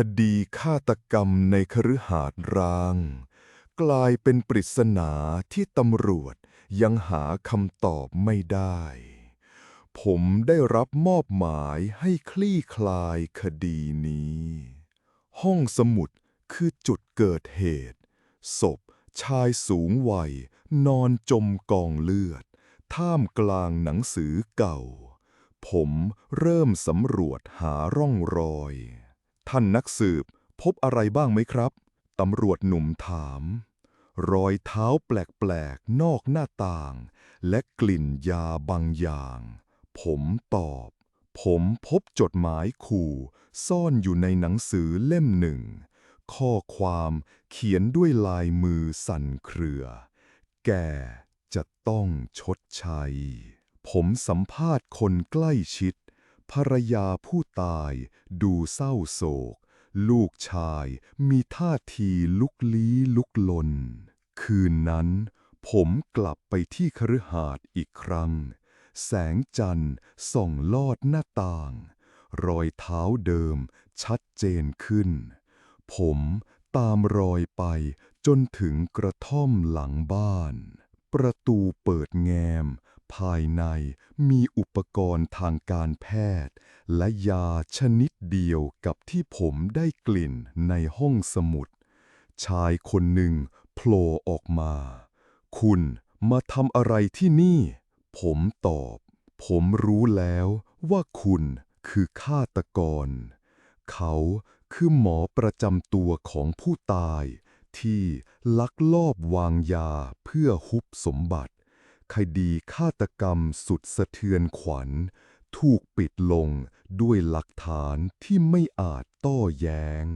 คดีฆาตกรรมในคฤหาสน์ร้าง กลายเป็นปริศนาที่ตำรวจยังหาคำตอบไม่ได้ ผมได้รับมอบหมายให้คลี่คลายคดีนี้ ห้องสมุดคือจุดเกิดเหตุ ศพชายสูงวัย นอนจมกองเลือด ท่ามกลางหนังสือเก่า ผมเริ่มสำรวจหาร่องรอย ท่านนักสืบ พบอะไรบ้างไหมครับ ตำรวจหนุ่มถาม รอยเท้าแปลกๆ นอกหน้าต่าง และกลิ่นยาบางอย่าง ผมตอบ ผมพบจดหมายขู่ ซ่อนอยู่ในหนังสือเล่มหนึ่ง ข้อความเขียนด้วยลายมือสั่นเครือ แกจะต้องชดใช้ ผมสัมภาษณ์คนใกล้ชิด ภรรยาผู้ตายดูเศร้าโศก ลูกชายมีท่าทีลุกลี้ลุกลน คืนนั้น ผมกลับไปที่คฤหาสน์อีกครั้ง แสงจันทร์ส่องลอดหน้าต่าง รอยเท้าเดิมชัดเจนขึ้น ผมตามรอยไปจนถึงกระท่อมหลังบ้าน ประตูเปิดแง้ม ภายในมีอุปกรณ์ทางการแพทย์ และยาชนิดเดียวกับที่ผมได้กลิ่นในห้องสมุด ชายคนหนึ่งโผล่ออกมา คุณมาทำอะไรที่นี่ ผมตอบ ผมรู้แล้วว่าคุณคือฆาตกร เขาคือหมอประจำตัวของผู้ตายที่ลักลอบวางยาเพื่อฮุบสมบัติ คดีฆาตกรรมสุดสะเทือนขวัญ ถูกปิดลงด้วยหลักฐานที่ไม่อาจโต้แย้ง